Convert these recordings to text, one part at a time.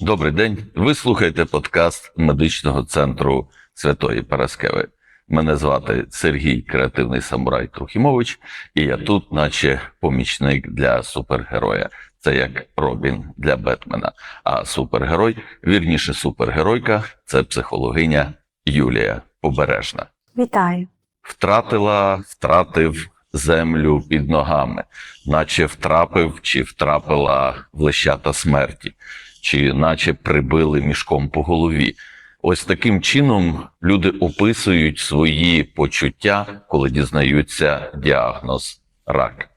Добрий день. Ви слухаєте подкаст медичного центру Святої Параскеви. Мене звати Сергій Креативний Самурай Трухімович, і я тут, наче помічник для супергероя. Це як Робін для Бетмена. А супергерой, вірніше, супергеройка це психологиня Юлія Побережна. Вітаю. Втратила, втратив землю під ногами, наче втрапив чи втрапила в лещата смерті, чи наче прибили мішком по голові. Ось таким чином люди описують свої почуття, коли дізнаються діагноз рак.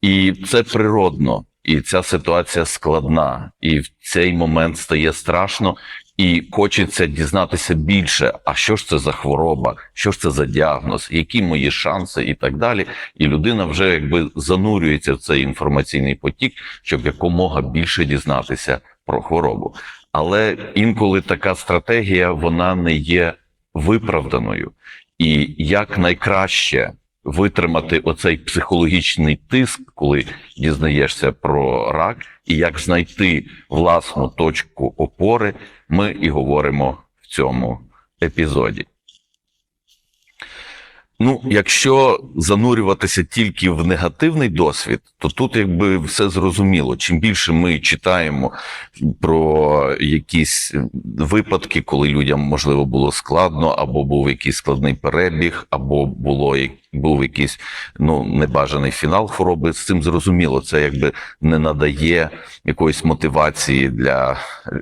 І це природно, і ця ситуація складна, і в цей момент стає страшно, і хочеться дізнатися більше, а що ж це за хвороба, що ж це за діагноз, які мої шанси, і так далі. І людина вже якби занурюється в цей інформаційний потік, щоб якомога більше дізнатися про хворобу. Але інколи така стратегія вона не є виправданою. І як найкраще витримати оцей психологічний тиск, коли дізнаєшся про рак, і як знайти власну точку опори, ми і говоримо в цьому епізоді. Ну, якщо занурюватися тільки в негативний досвід, то тут якби все зрозуміло. Чим більше ми читаємо про якісь випадки, коли людям можливо було складно, або був якийсь складний перебіг, або було був якийсь ну небажаний фінал хвороби, з цим зрозуміло. Це якби не надає якоїсь мотивації для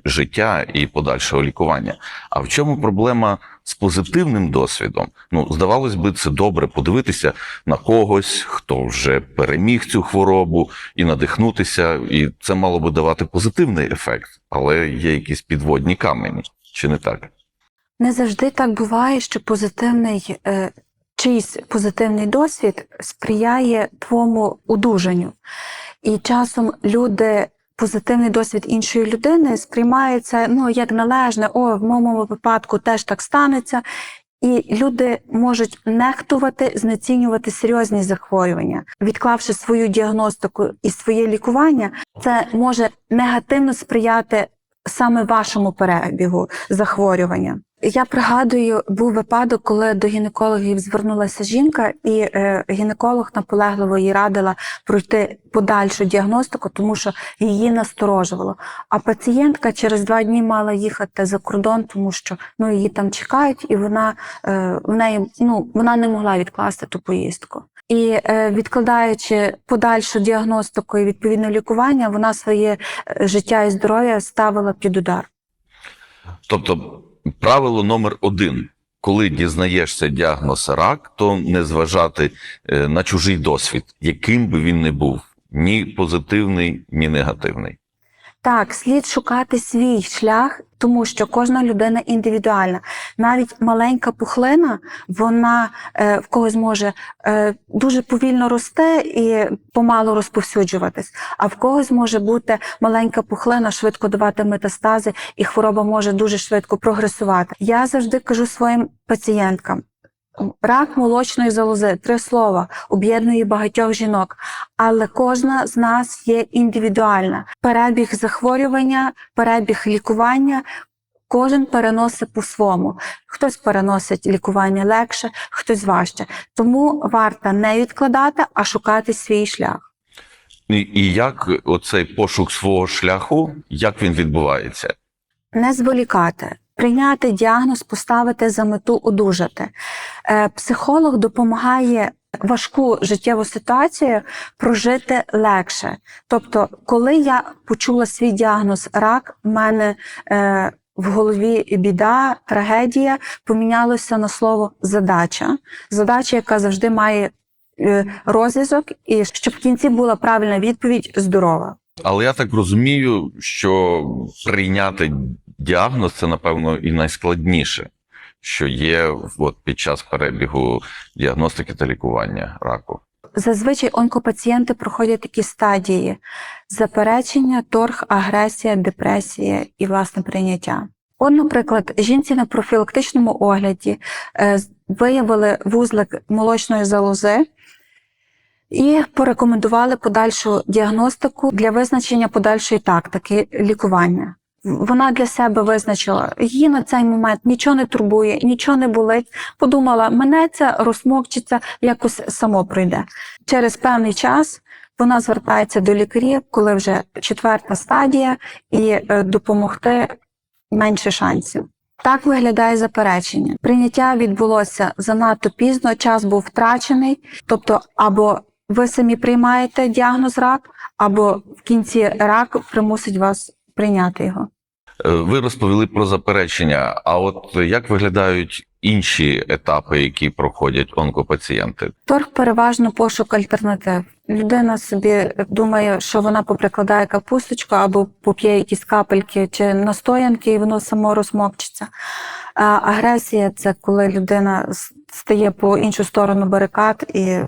життя і подальшого лікування. А в чому проблема з позитивним досвідом? Ну, здавалось би, це добре подивитися на когось, хто вже переміг цю хворобу, і надихнутися, і це мало би давати позитивний ефект, але є якісь підводні камені, чи не так? Не завжди так буває, що позитивний е, чийсь позитивний досвід сприяє твоєму одужанню. І часом люди. Позитивний досвід іншої людини сприймається ну як належне, о, в моєму випадку теж так станеться. І люди можуть нехтувати, знецінювати серйозні захворювання, відклавши свою діагностику і своє лікування, це може негативно сприяти саме вашому перебігу захворювання. Я пригадую, був випадок, коли до гінекологів звернулася жінка, і е, гінеколог наполегливо їй радила пройти подальшу діагностику, тому що її насторожувало. А пацієнтка через два дні мала їхати за кордон, тому що ну її там чекають, і вона е, в неї ну вона не могла відкласти ту поїздку. І е, відкладаючи подальшу діагностику і відповідне лікування, вона своє життя і здоров'я ставила під удар. Тобто, правило номер один. Коли дізнаєшся діагноз рак, то не зважати е, на чужий досвід, яким би він не був, ні позитивний, ні негативний. Так, слід шукати свій шлях, тому що кожна людина індивідуальна. Навіть маленька пухлина, вона е, в когось може е, дуже повільно росте і помалу розповсюджуватись, а в когось може бути маленька пухлина, швидко давати метастази, і хвороба може дуже швидко прогресувати. Я завжди кажу своїм пацієнткам. Рак молочної залози три слова об'єднує багатьох жінок, але кожна з нас є індивідуальна. Перебіг захворювання, перебіг лікування. Кожен переносить по-своєму. Хтось переносить лікування легше, хтось важче. Тому варто не відкладати, а шукати свій шлях. І, і як оцей пошук свого шляху, як він відбувається? Не зволікати, прийняти діагноз, поставити за мету одужати. Е, Психолог допомагає важку життєву ситуацію прожити легше. Тобто, коли я почула свій діагноз рак, в мене е, в голові біда, трагедія помінялося на слово задача. Задача, яка завжди має е, розв'язок, і щоб в кінці була правильна відповідь здорова. Але я так розумію, що прийняти діагноз це, напевно, і найскладніше, що є от, під час перебігу діагностики та лікування раку. Зазвичай онкопацієнти проходять такі стадії: заперечення, торг, агресія, депресія і власне прийняття. От, наприклад, жінці на профілактичному огляді е, виявили вузлик молочної залози, і порекомендували подальшу діагностику для визначення подальшої тактики лікування. Вона для себе визначила, її на цей момент нічого не турбує, нічого не болить. Подумала, мене це розмокчиться, якось само пройде. Через певний час вона звертається до лікарів, коли вже четверта стадія, і е, допомогти менше шансів. Так виглядає заперечення. Прийняття відбулося занадто пізно, час був втрачений. Тобто, або ви самі приймаєте діагноз рак, або в кінці рак примусить вас прийняти його. Е, Ви розповіли про заперечення. А от як виглядають інші етапи, які проходять онкопацієнти? Торг переважно пошук альтернатив. Людина собі думає, що вона поприкладає капусточку або поп'є якісь капельки чи настоянки, і воно само розмокчиться. А агресія це коли людина стає по іншу сторону барикад і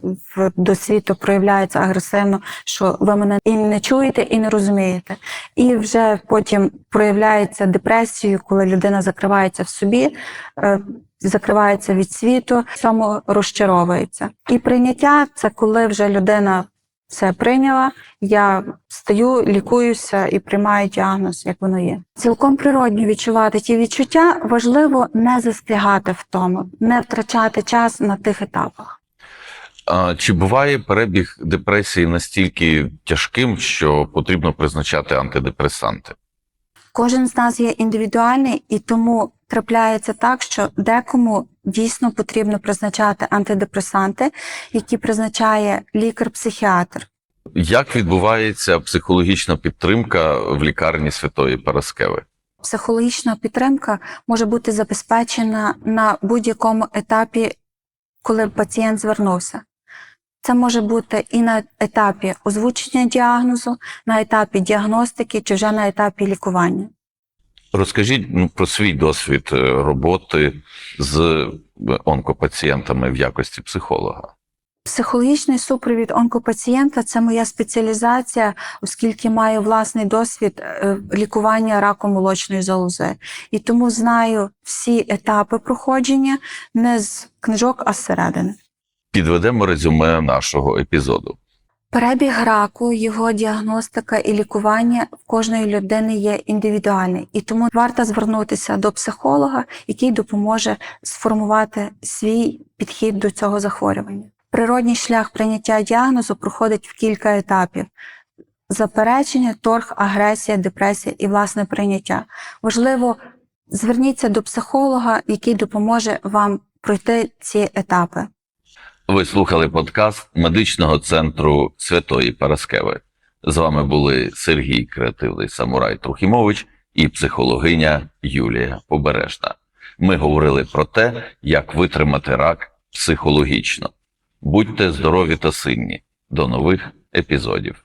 до світу проявляється агресивно, що ви мене і не чуєте, і не розумієте. І вже потім проявляється депресію, коли людина закривається в собі, е, закривається від світу, в розчаровується. І прийняття це коли вже людина все прийняла, я стаю, лікуюся і приймаю діагноз, як воно є. Цілком природньо відчувати ті відчуття. Важливо не застрягати в тому, не втрачати час на тих етапах. А чи буває перебіг депресії настільки тяжким, що потрібно призначати антидепресанти? Кожен з нас є індивідуальний, і тому трапляється так, що декому дійсно потрібно призначати антидепресанти, які призначає лікар-психіатр. Як відбувається психологічна підтримка в лікарні Святої Параскеви? Психологічна підтримка може бути забезпечена на будь-якому етапі, коли пацієнт звернувся. Це може бути і на етапі озвучення діагнозу, на етапі діагностики чи вже на етапі лікування. Розкажіть ну, про свій досвід е, роботи з онкопацієнтами в якості психолога. Психологічний супровід онкопацієнта це моя спеціалізація, оскільки маю власний досвід е, лікування раку молочної залози. І тому знаю всі етапи проходження не з книжок, а зсередини. Підведемо резюме нашого епізоду. Перебіг раку, його діагностика і лікування в кожної людини є індивідуальний, і тому варто звернутися до психолога, який допоможе сформувати свій підхід до цього захворювання. Природній шлях прийняття діагнозу проходить в кілька етапів: заперечення, торг, агресія, депресія і власне прийняття. Важливо, зверніться до психолога, який допоможе вам пройти ці етапи. Ви слухали подкаст медичного центру Святої Параскеви. З вами були Сергій Креативний Самурай Трухімович і психологиня Юлія Побережна. Ми говорили про те, як витримати рак психологічно. Будьте здорові та сильні. До нових епізодів.